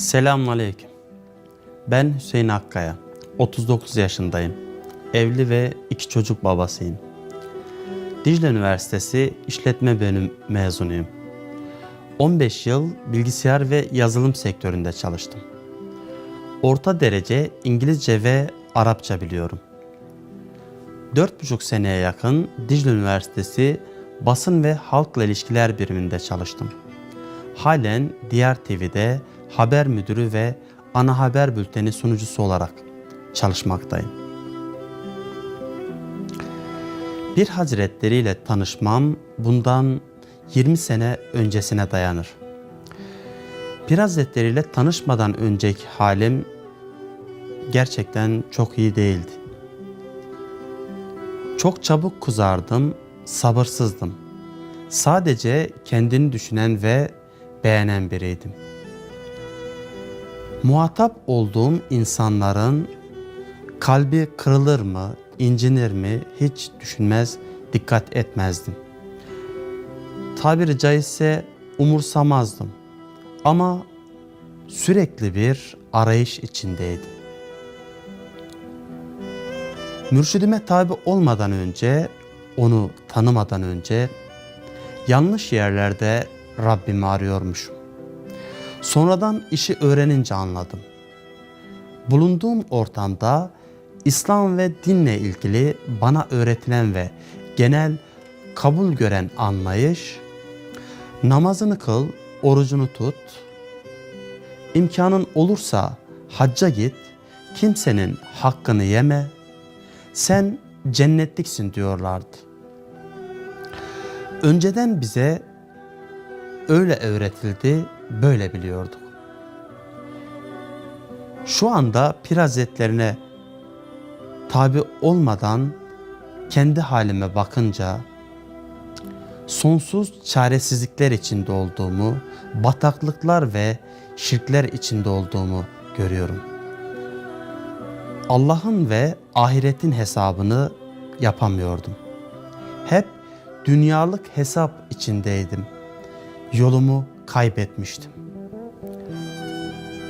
Selamünaleyküm. Ben Hüseyin Akkaya. 39 yaşındayım. Evli ve iki çocuk babasıyım. Dicle Üniversitesi İşletme Bölüm mezunuyum. 15 yıl bilgisayar ve yazılım sektöründe çalıştım. Orta derece İngilizce ve Arapça biliyorum. 4,5 seneye yakın Dicle Üniversitesi Basın ve Halkla İlişkiler biriminde çalıştım. Halen Diğer TV'de haber müdürü ve ana haber bülteni sunucusu olarak çalışmaktayım. Bir Hazretleri ile tanışmam bundan 20 sene öncesine dayanır. Bir Hazretleri ile tanışmadan önceki halim gerçekten çok iyi değildi. Çok çabuk kızardım, sabırsızdım. Sadece kendini düşünen ve beğenen biriydim. Muhatap olduğum insanların kalbi kırılır mı, incinir mi hiç düşünmez, dikkat etmezdim. Tabiri caizse umursamazdım. Ama sürekli bir arayış içindeydim. Mürşidime tabi olmadan önce, onu tanımadan önce yanlış yerlerde Rabbimi arıyormuşum. Sonradan işi öğrenince anladım. Bulunduğum ortamda İslam ve dinle ilgili bana öğretilen ve genel kabul gören anlayış, namazını kıl, orucunu tut, imkanın olursa hacca git, kimsenin hakkını yeme, sen cennetliksin diyorlardı. Önceden bize öyle öğretildi, böyle biliyorduk. Şu anda pir hazretlerine tabi olmadan kendi halime bakınca sonsuz çaresizlikler içinde olduğumu, bataklıklar ve şirkler içinde olduğumu görüyorum. Allah'ın ve ahiretin hesabını yapamıyordum. Hep dünyalık hesap içindeydim. Yolumu kaybetmiştim.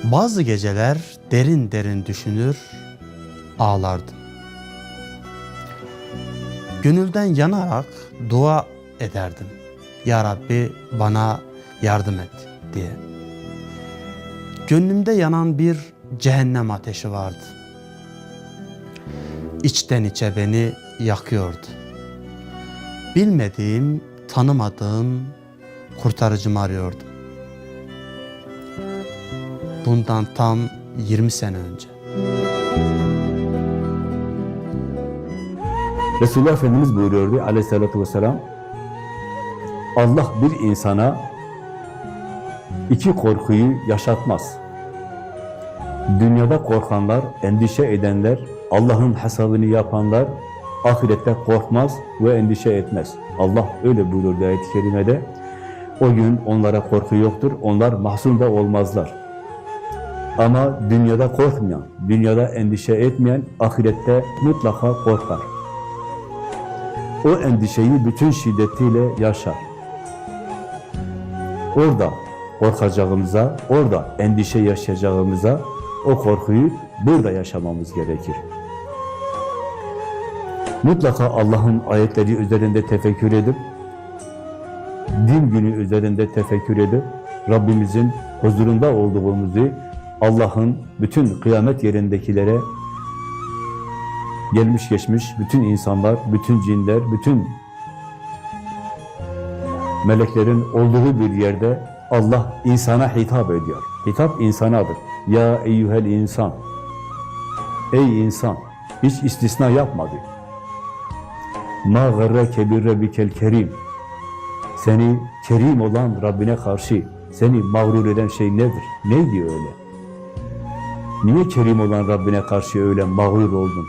Bazı geceler derin derin düşünür, ağlardım. Gönülden yanarak dua ederdim. Ya Rabbi bana yardım et diye. Gönlümde yanan bir cehennem ateşi vardı. İçten içe beni yakıyordu. Bilmediğim, tanımadığım kurtarıcımı arıyordum. Bundan tam 20 sene önce. Resulullah Efendimiz buyuruyordu aleyhissalatü vesselam Allah bir insana iki korkuyu yaşatmaz. Dünyada korkanlar, endişe edenler, Allah'ın hesabını yapanlar ahirette korkmaz ve endişe etmez. Allah öyle buyurdu ayet-i kerimede. O gün onlara korku yoktur, onlar mahzun da olmazlar. Ama dünyada korkmayan, dünyada endişe etmeyen ahirette mutlaka korkar. O endişeyi bütün şiddetiyle yaşar. Orada korkacağımıza, orada endişe yaşayacağımıza o korkuyu burada yaşamamız gerekir. Mutlaka Allah'ın ayetleri üzerinde tefekkür edip, din günü üzerinde tefekkür edip, Rabbimizin huzurunda olduğumuzu, Allah'ın bütün kıyamet yerindekilere gelmiş geçmiş bütün insanlar, bütün cinler, bütün meleklerin olduğu bir yerde Allah insana hitap ediyor. Hitap insanadır. Ya eyyuhel insan. Ey insan. Hiç istisna yapmadı. Ma garrake bir rabbikel kerim. Seni kerim olan Rabbine karşı seni mağrur eden şey nedir? Neydi öyle? Niye kerim olan Rabbine karşı öyle mağrur oldun?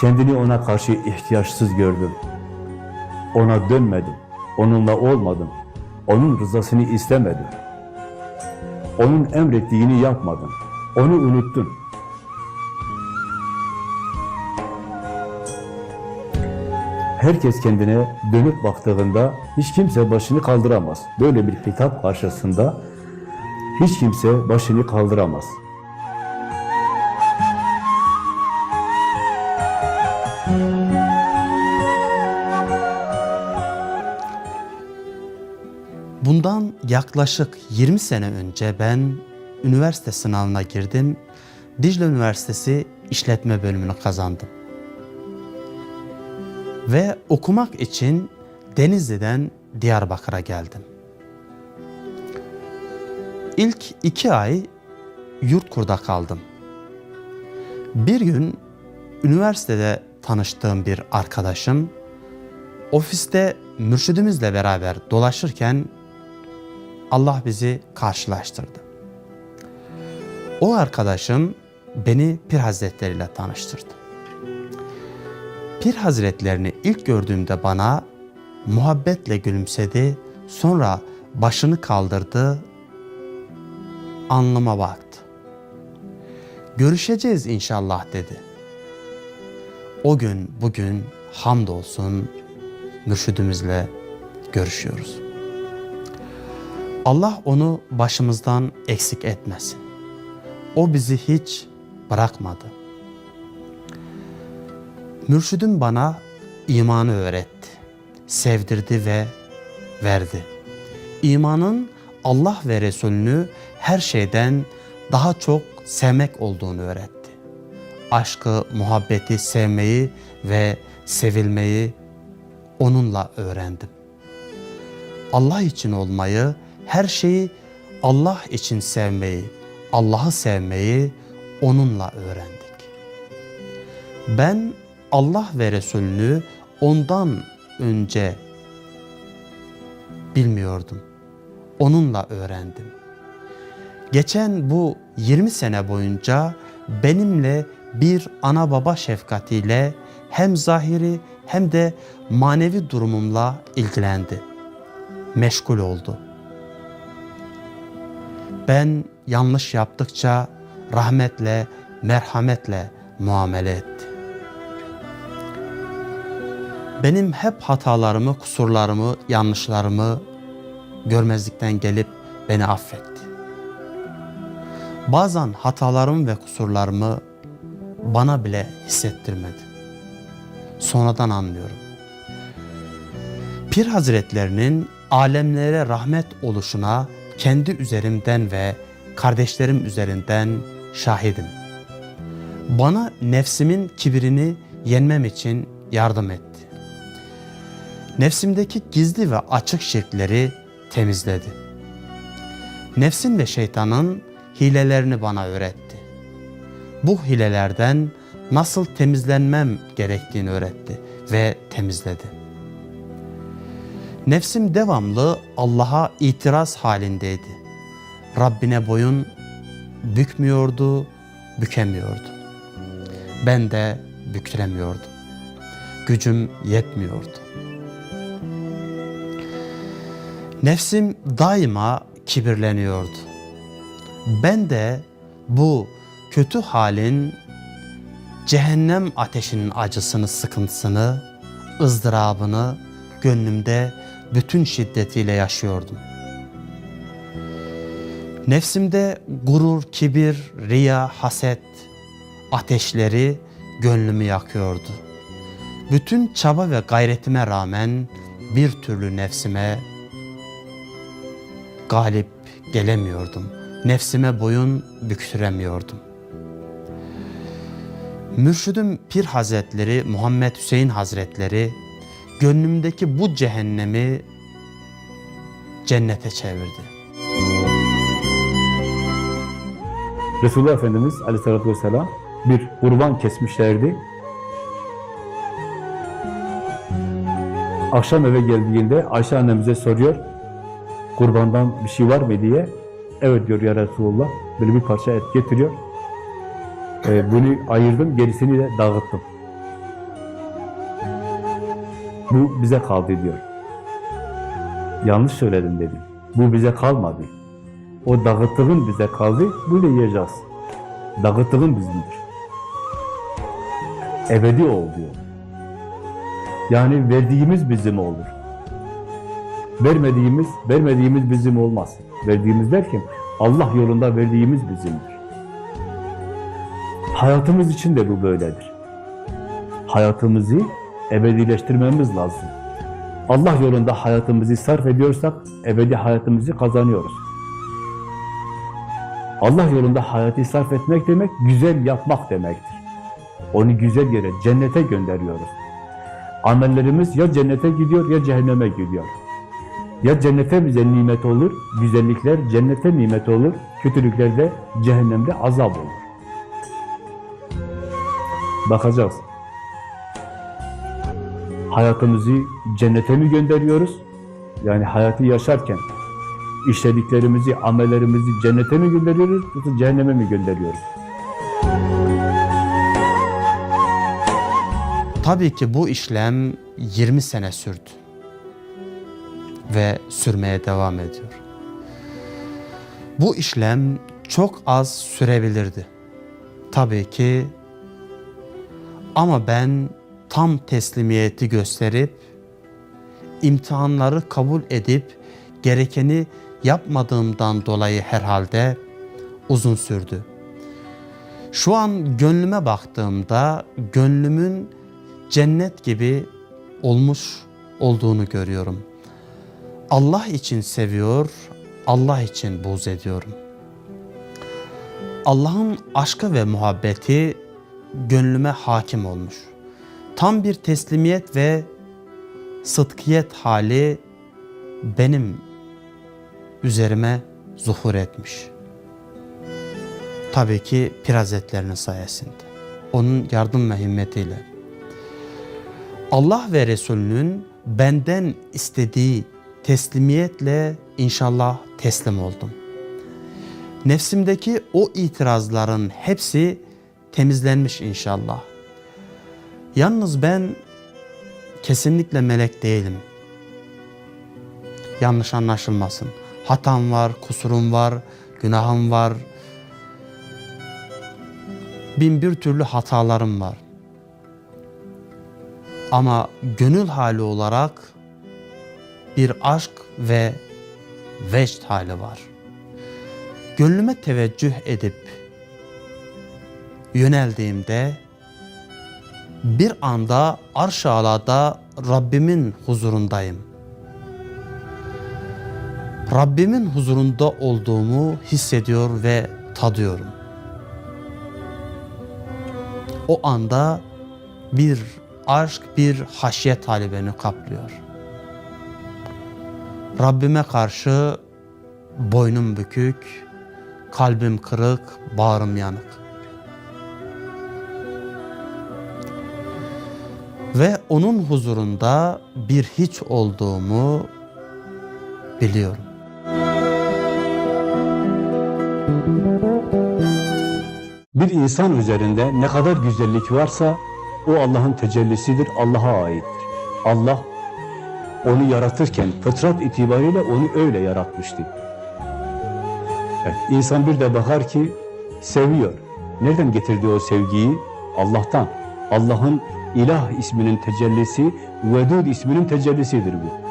Kendini ona karşı ihtiyaçsız gördüm. Ona dönmedim. Onunla olmadım. Onun rızasını istemedim. Onun emrettiğini yapmadın. Onu unuttun. Herkes kendine dönüp baktığında hiç kimse başını kaldıramaz. Böyle bir hitap karşısında hiç kimse başını kaldıramaz. Bundan yaklaşık 20 sene önce ben üniversite sınavına girdim. Dicle Üniversitesi İşletme bölümünü kazandım. Ve okumak için Denizli'den Diyarbakır'a geldim. İlk iki ay Yurtkur'da kaldım. Bir gün üniversitede tanıştığım bir arkadaşım ofiste mürşidimizle beraber dolaşırken Allah bizi karşılaştırdı. O arkadaşım beni Pir Hazretleri ile tanıştırdı. Pir Hazretlerini ilk gördüğümde bana muhabbetle gülümsedi, sonra başını kaldırdı, alnıma baktı. Görüşeceğiz inşallah dedi. O gün bugün hamdolsun mürşidimizle görüşüyoruz. Allah onu başımızdan eksik etmesin. O bizi hiç bırakmadı. Mürşidim bana imanı öğretti, sevdirdi ve verdi. İmanın Allah ve Resulünü her şeyden daha çok sevmek olduğunu öğretti. Aşkı, muhabbeti sevmeyi ve sevilmeyi onunla öğrendim. Allah için olmayı, her şeyi Allah için sevmeyi, Allah'ı sevmeyi onunla öğrendik. Ben Allah ve Resulünü ondan önce bilmiyordum. Onunla öğrendim. Geçen bu 20 sene boyunca benimle bir ana baba şefkatiyle hem zahiri hem de manevi durumumla ilgilendi. Meşgul oldu. Ben yanlış yaptıkça rahmetle, merhametle muamele etti. Benim hep hatalarımı, kusurlarımı, yanlışlarımı görmezlikten gelip beni affetti. Bazen hatalarımı ve kusurlarımı bana bile hissettirmedi. Sonradan anlıyorum. Pir Hazretlerinin alemlere rahmet oluşuna kendi üzerimden ve kardeşlerim üzerinden şahidim. Bana nefsimin kibirini yenmem için yardım etti. Nefsimdeki gizli ve açık şirkleri temizledi. Nefsin ve şeytanın hilelerini bana öğretti. Bu hilelerden nasıl temizlenmem gerektiğini öğretti ve temizledi. Nefsim devamlı Allah'a itiraz halindeydi. Rabbine boyun bükmüyordu, bükemiyordu. Ben de büktüremiyordum. Gücüm yetmiyordu. Nefsim daima kibirleniyordu. Ben de bu kötü halin cehennem ateşinin acısını, sıkıntısını, ızdırabını gönlümde bütün şiddetiyle yaşıyordum. Nefsimde gurur, kibir, riya, haset ateşleri gönlümü yakıyordu. Bütün çaba ve gayretime rağmen bir türlü nefsime galip gelemiyordum. Nefsime boyun büktüremiyordum. Mürşidim Pir Hazretleri, Muhammed Hüseyin Hazretleri gönlümdeki bu cehennemi cennete çevirdi. Resulullah Efendimiz aleyhissalatü vesselam bir kurban kesmişlerdi. Akşam eve geldiğinde Ayşe annemize soruyor, kurbandan bir şey var mı diye. Evet diyor ya Resulullah, böyle bir parça et getiriyor. Ee, bunu ayırdım, gerisini de dağıttım. Bu bize kaldı diyor. Yanlış söyledim dedi. Bu bize kalmadı. O dağıttığın bize kaldı, bunu yiyeceğiz. Dağıttığın bizimdir. Ebedi ol diyor. Yani verdiğimiz bizim olur. Vermediğimiz, vermediğimiz bizim olmaz. Verdiğimiz derken Allah yolunda verdiğimiz bizimdir. Hayatımız için de bu böyledir. Hayatımızı ebedileştirmemiz lazım. Allah yolunda hayatımızı sarf ediyorsak ebedi hayatımızı kazanıyoruz. Allah yolunda hayatı sarf etmek demek güzel yapmak demektir. Onu güzel yere, cennete gönderiyoruz. Amellerimiz ya cennete gidiyor ya cehenneme gidiyor. Ya cennete bize nimet olur, güzellikler cennete nimet olur, kötülükler de cehennemde azap olur. Bakacağız. Hayatımızı cennete mi gönderiyoruz? Yani hayatı yaşarken işlediklerimizi, amellerimizi cennete mi gönderiyoruz yoksa cehenneme mi gönderiyoruz? Tabii ki bu işlem 20 sene sürdü ve sürmeye devam ediyor. Bu işlem çok az sürebilirdi. Tabii ki ama ben tam teslimiyeti gösterip imtihanları kabul edip gerekeni yapmadığımdan dolayı herhalde uzun sürdü. Şu an gönlüme baktığımda gönlümün cennet gibi olmuş olduğunu görüyorum. Allah için seviyor, Allah için buğz ediyorum. Allah'ın aşkı ve muhabbeti gönlüme hakim olmuş. Tam bir teslimiyet ve sıdkiyet hali benim üzerime zuhur etmiş. Tabii ki pirazetlerinin sayesinde. Onun yardım ve himmetiyle. Allah ve Resulünün benden istediği teslimiyetle inşallah teslim oldum. Nefsimdeki o itirazların hepsi temizlenmiş inşallah. Yalnız ben kesinlikle melek değilim. Yanlış anlaşılmasın. Hatam var, kusurum var, günahım var. Bin bir türlü hatalarım var. Ama gönül hali olarak bir aşk ve vecd hali var. Gönlüme teveccüh edip yöneldiğimde bir anda arş-ı alada Rabbimin huzurundayım. Rabbimin huzurunda olduğumu hissediyor ve tadıyorum. O anda bir aşk, bir haşyet hali beni kaplıyor. Rabbime karşı boynum bükük, kalbim kırık, bağrım yanık. Ve onun huzurunda bir hiç olduğumu biliyorum. Bir insan üzerinde ne kadar güzellik varsa o Allah'ın tecellisidir, Allah'a aittir. Allah onu yaratırken fıtrat itibariyle onu öyle yaratmıştı. Evet, insan bir de bakar ki seviyor. Nereden getirdi o sevgiyi? Allah'tan. Allah'ın ilah isminin tecellisi, Vedud isminin tecellisidir bu.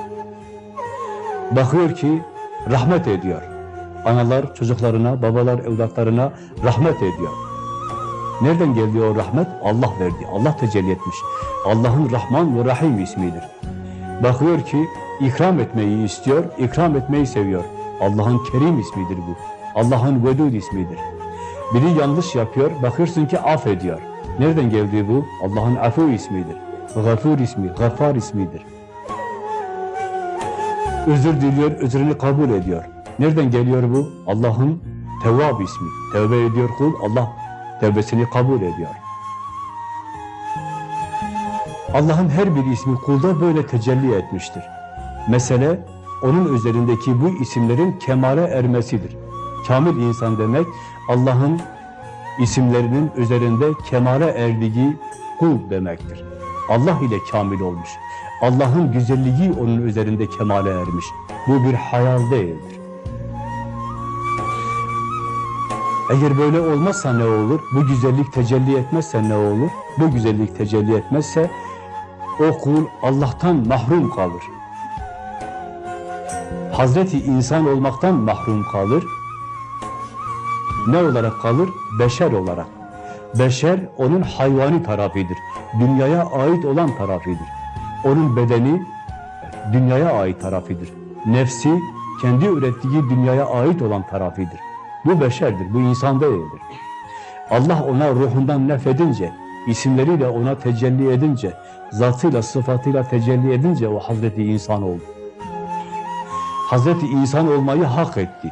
Bakıyor ki rahmet ediyor. Analar çocuklarına, babalar evlatlarına rahmet ediyor. Nereden geldi o rahmet? Allah verdi. Allah tecelli etmiş. Allah'ın Rahman ve Rahim ismidir. Bakıyor ki ikram etmeyi istiyor, ikram etmeyi seviyor. Allah'ın Kerim ismidir bu. Allah'ın Vedud ismidir. Biri yanlış yapıyor, bakıyorsun ki affediyor. Nereden geldi bu? Allah'ın Afu ismidir. Gafur ismi, Gaffar ismidir. Özür diliyor, özrünü kabul ediyor. Nereden geliyor bu? Allah'ın Tevvab ismi. Tevbe ediyor kul, Allah tevbesini kabul ediyor. Allah'ın her bir ismi kulda böyle tecelli etmiştir. Mesele onun üzerindeki bu isimlerin kemale ermesidir. Kamil insan demek Allah'ın isimlerinin üzerinde kemale erdiği kul demektir. Allah ile kamil olmuş. Allah'ın güzelliği onun üzerinde kemale ermiş. Bu bir hayal değildir. Eğer böyle olmazsa ne olur? Bu güzellik tecelli etmezse ne olur? Bu güzellik tecelli etmezse o kul Allah'tan mahrum kalır. Hazreti insan olmaktan mahrum kalır. Ne olarak kalır? Beşer olarak. Beşer onun hayvani tarafıdır. Dünyaya ait olan tarafıdır. Onun bedeni dünyaya ait tarafıdır. Nefsi kendi ürettiği dünyaya ait olan tarafıdır. Bu beşerdir, bu insan değildir. Allah ona ruhundan nefedince, isimleriyle ona tecelli edince, zatıyla, sıfatıyla tecelli edince o Hazreti insan oldu. Hazreti insan olmayı hak etti.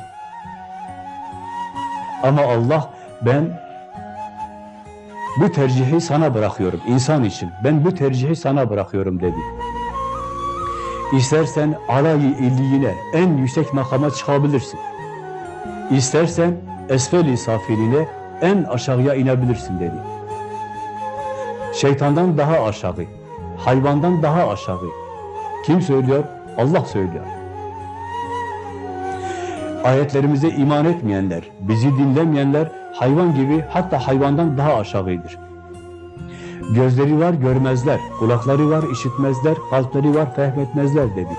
Ama Allah ben bu tercihi sana bırakıyorum insan için. Ben bu tercihi sana bırakıyorum dedi. İstersen alayı illiğine, en yüksek makama çıkabilirsin. İstersen esfel-i safiline, en aşağıya inebilirsin dedi. Şeytandan daha aşağı, hayvandan daha aşağı. Kim söylüyor? Allah söylüyor. Ayetlerimize iman etmeyenler, bizi dinlemeyenler hayvan gibi hatta hayvandan daha aşağıdır. Gözleri var görmezler, kulakları var işitmezler, kalpleri var fehmetmezler dedi.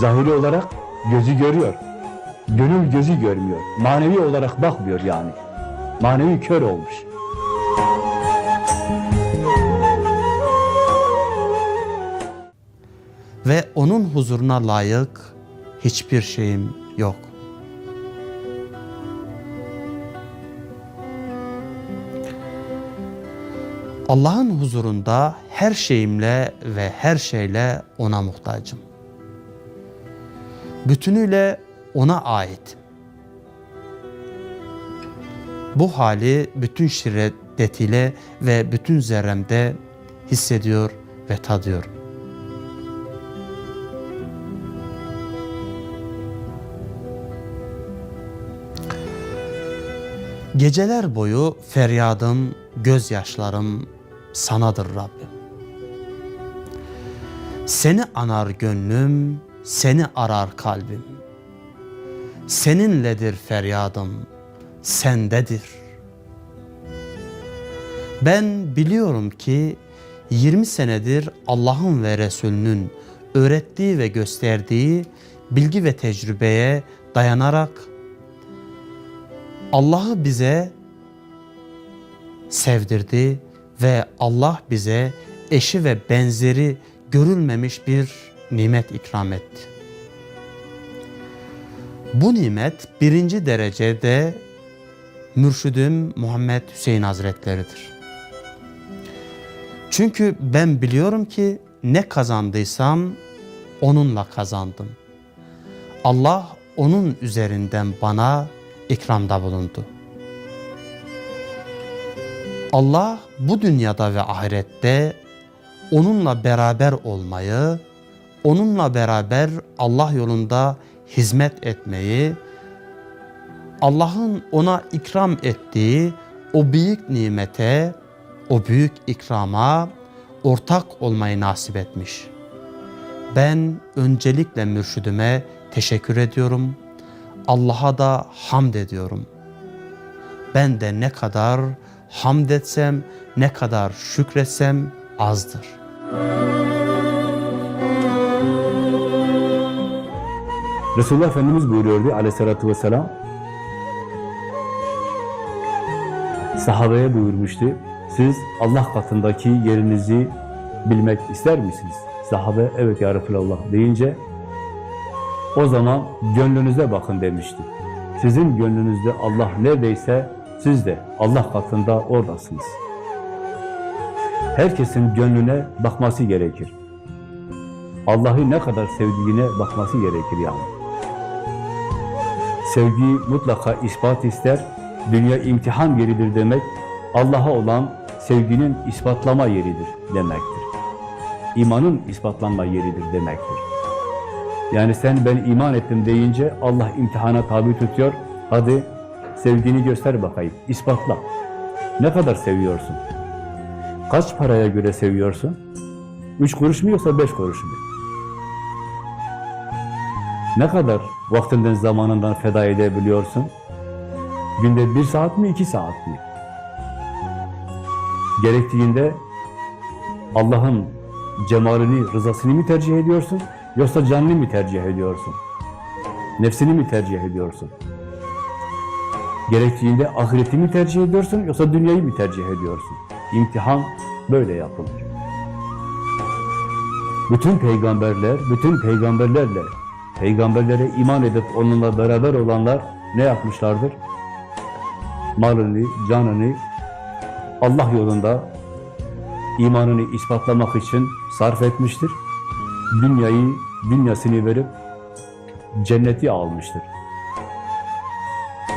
Zahiri olarak gözü görüyor, gönül gözü görmüyor, manevi olarak bakmıyor yani. Manevi kör olmuş. Ve onun huzuruna layık hiçbir şeyim yok. Allah'ın huzurunda her şeyimle ve her şeyle ona muhtacım. Bütünüyle ona ait. Bu hali bütün şiddetiyle ve bütün zerremde hissediyor ve tadıyorum. Geceler boyu feryadım, gözyaşlarım sanadır Rabbim. Seni anar gönlüm, seni arar kalbim. Seninledir feryadım, sendedir. Ben biliyorum ki 20 senedir Allah'ın ve Resulünün öğrettiği ve gösterdiği bilgi ve tecrübeye dayanarak Allah'ı bize sevdirdi ve Allah bize eşi ve benzeri görülmemiş bir nimet ikram etti. Bu nimet birinci derecede mürşidim Muhammed Hüseyin Hazretleri'dir. Çünkü ben biliyorum ki ne kazandıysam onunla kazandım. Allah onun üzerinden bana ikramda bulundu. Allah bu dünyada ve ahirette onunla beraber olmayı, onunla beraber Allah yolunda hizmet etmeyi, Allah'ın ona ikram ettiği o büyük nimete, o büyük ikrama ortak olmayı nasip etmiş. Ben öncelikle mürşidime teşekkür ediyorum. Allah'a da hamd ediyorum. Ben de ne kadar hamd etsem, ne kadar şükretsem azdır. Resulullah Efendimiz buyuruyordu aleyhissalatü vesselam. Sahabeye buyurmuştu. Siz Allah katındaki yerinizi bilmek ister misiniz? Sahabe evet ya Resulallah deyince o zaman gönlünüze bakın demişti. Sizin gönlünüzde Allah neredeyse siz de Allah katında oradasınız. Herkesin gönlüne bakması gerekir. Allah'ı ne kadar sevdiğine bakması gerekir yani. Sevgi mutlaka ispat ister. Dünya imtihan yeridir demek, Allah'a olan sevginin ispatlama yeridir demektir. İmanın ispatlanma yeridir demektir. Yani sen ben iman ettim deyince Allah imtihana tabi tutuyor. Hadi sevgini göster bakayım, ispatla. Ne kadar seviyorsun? Kaç paraya göre seviyorsun? Üç kuruş mu yoksa beş kuruş mu? Ne kadar vaktinden, zamanından feda edebiliyorsun? Günde bir saat mi, iki saat mi? Gerektiğinde Allah'ın cemalini, rızasını mı tercih ediyorsun? Yoksa canını mı tercih ediyorsun? Nefsini mi tercih ediyorsun? Gerektiğinde ahireti mi tercih ediyorsun yoksa dünyayı mı tercih ediyorsun? İmtihan böyle yapılır. Bütün peygamberler, bütün peygamberlerle, peygamberlere iman edip onunla beraber olanlar ne yapmışlardır? Malını, canını Allah yolunda imanını ispatlamak için sarf etmiştir. Dünyayı, dünyasını verip cenneti almıştır.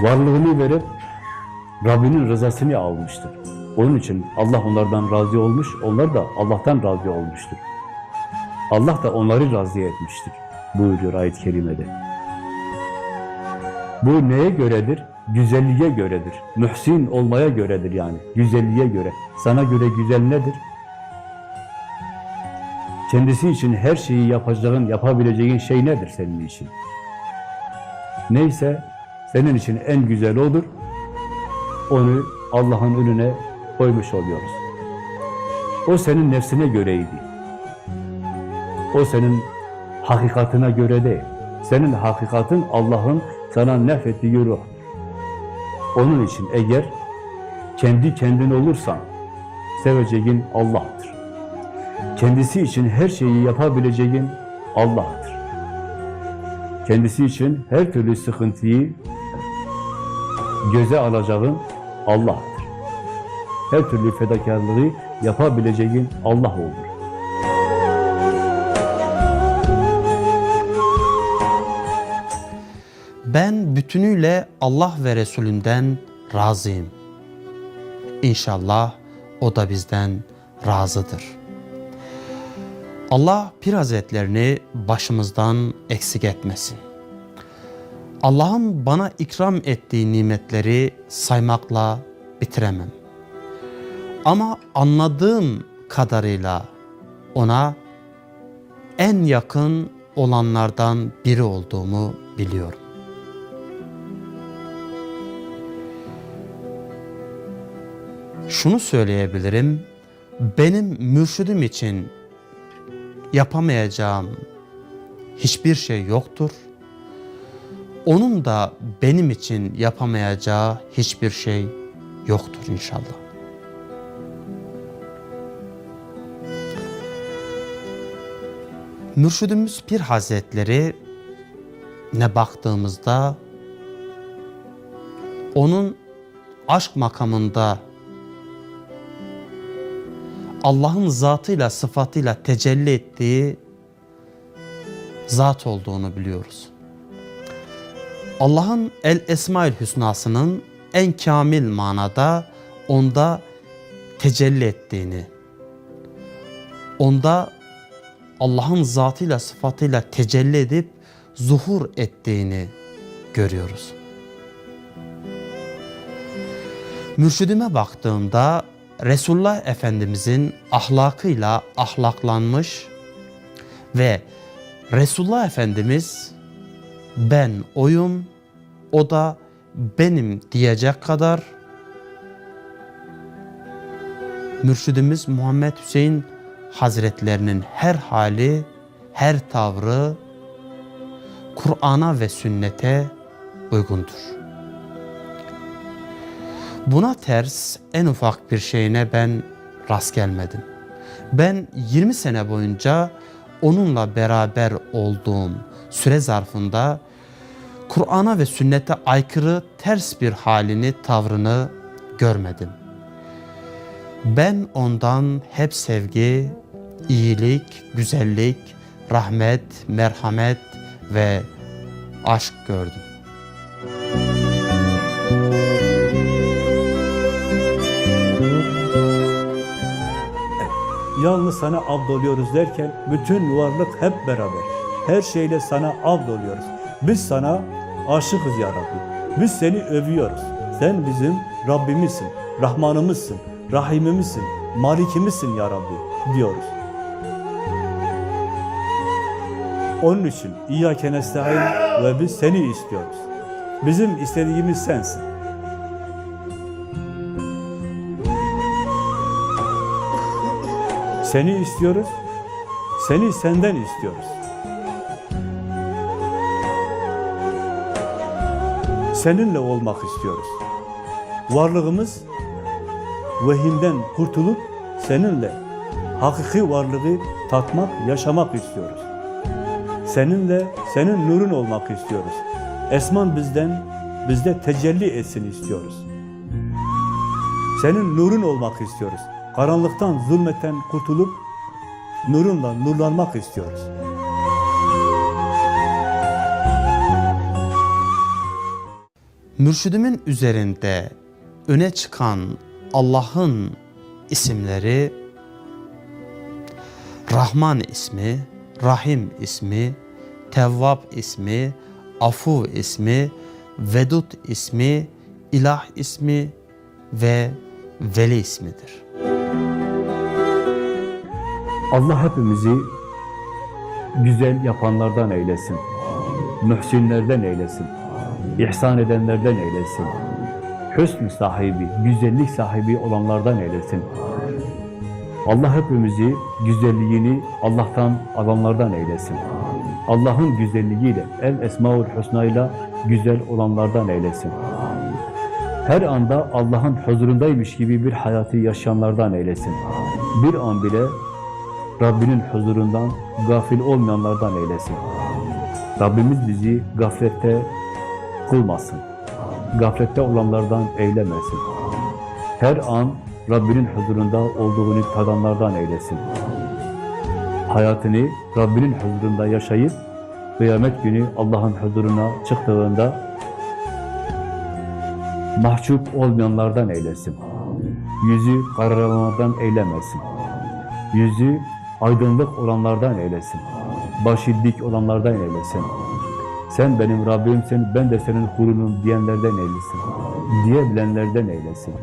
Varlığını verip Rabbinin rızasını almıştır. Onun için Allah onlardan razı olmuş, onlar da Allah'tan razı olmuştur. Allah da onları razı etmiştir buyuruyor ayet-i kerimede. Bu neye göredir? Güzelliğe göredir. Mühsin olmaya göredir yani. Güzelliğe göre. Sana göre güzel nedir? Kendisi için her şeyi yapacağın, yapabileceğin şey nedir senin için? Neyse senin için en güzel odur. Onu Allah'ın önüne koymuş oluyoruz. O senin nefsine göreydi. O senin hakikatine göre değil. Senin hakikatin Allah'ın sana nefettiği ruh. Onun için eğer kendi kendin olursan seveceğin Allah'tır. Kendisi için her şeyi yapabileceğin Allah'tır. Kendisi için her türlü sıkıntıyı göze alacağın Allah'tır. Her türlü fedakarlığı yapabileceğin Allah olur. Ben bütünüyle Allah ve Resulünden razıyım. İnşallah o da bizden razıdır. Allah Pir Hazretlerini başımızdan eksik etmesin. Allah'ın bana ikram ettiği nimetleri saymakla bitiremem. Ama anladığım kadarıyla ona en yakın olanlardan biri olduğumu biliyorum. Şunu söyleyebilirim. Benim mürşidim için yapamayacağım hiçbir şey yoktur. Onun da benim için yapamayacağı hiçbir şey yoktur inşallah. Mürşidimiz Pir Hazretleri ne baktığımızda onun aşk makamında Allah'ın zatıyla sıfatıyla tecelli ettiği zat olduğunu biliyoruz. Allah'ın El Esmaül Hüsna'sının en kamil manada onda tecelli ettiğini, onda Allah'ın zatıyla sıfatıyla tecelli edip zuhur ettiğini görüyoruz. Mürşidime baktığımda Resulullah Efendimizin ahlakıyla ahlaklanmış ve Resulullah Efendimiz ben oyum, o da benim diyecek kadar Mürşidimiz Muhammed Hüseyin Hazretlerinin her hali, her tavrı Kur'an'a ve sünnete uygundur. Buna ters en ufak bir şeyine ben rast gelmedim. Ben 20 sene boyunca onunla beraber olduğum süre zarfında Kur'an'a ve sünnete aykırı ters bir halini, tavrını görmedim. Ben ondan hep sevgi, iyilik, güzellik, rahmet, merhamet ve aşk gördüm. Yalnız sana abd oluyoruz derken bütün varlık hep beraber. Her şeyle sana abd oluyoruz. Biz sana aşıkız ya Rabbi. Biz seni övüyoruz. Sen bizim Rabbimizsin, Rahmanımızsın, Rahimimizsin, Malikimizsin ya Rabbi diyoruz. Onun için İyyâke nesta'in ve biz seni istiyoruz. Bizim istediğimiz sensin. Seni istiyoruz, seni senden istiyoruz. Seninle olmak istiyoruz. varlığımız vehimden kurtulup seninle hakiki varlığı tatmak, yaşamak istiyoruz. Seninle, senin nurun olmak istiyoruz. Esman bizden, bizde tecelli etsin istiyoruz. Senin nurun olmak istiyoruz. Karanlıktan, zulmetten kurtulup nurunla nurlanmak istiyoruz. Mürşidimin üzerinde öne çıkan Allah'ın isimleri Rahman ismi, Rahim ismi, Tevvab ismi, Afu ismi, Vedud ismi, İlah ismi ve Veli ismidir. Allah hepimizi güzel yapanlardan eylesin. Mühsinlerden eylesin. ihsan edenlerden eylesin. Hüsn sahibi, güzellik sahibi olanlardan eylesin. Allah hepimizi güzelliğini Allah'tan alanlardan eylesin. Allah'ın güzelliğiyle, el esmaül husnayla güzel olanlardan eylesin. Her anda Allah'ın huzurundaymış gibi bir hayatı yaşayanlardan eylesin. Bir an bile Rabbinin huzurundan gafil olmayanlardan eylesin. Rabbimiz bizi gaflette kılmasın. Gaflette olanlardan eylemesin. Her an Rabbinin huzurunda olduğunu tadanlardan eylesin. Hayatını Rabbinin huzurunda yaşayıp kıyamet günü Allah'ın huzuruna çıktığında mahcup olmayanlardan eylesin. Yüzü kararanlardan eylemesin. Yüzü aydınlık olanlardan eylesin. Başı olanlardan eylesin. Sen benim Rabbimsin, ben de senin kulunum diyenlerden eylesin. Diyebilenlerden eylesin.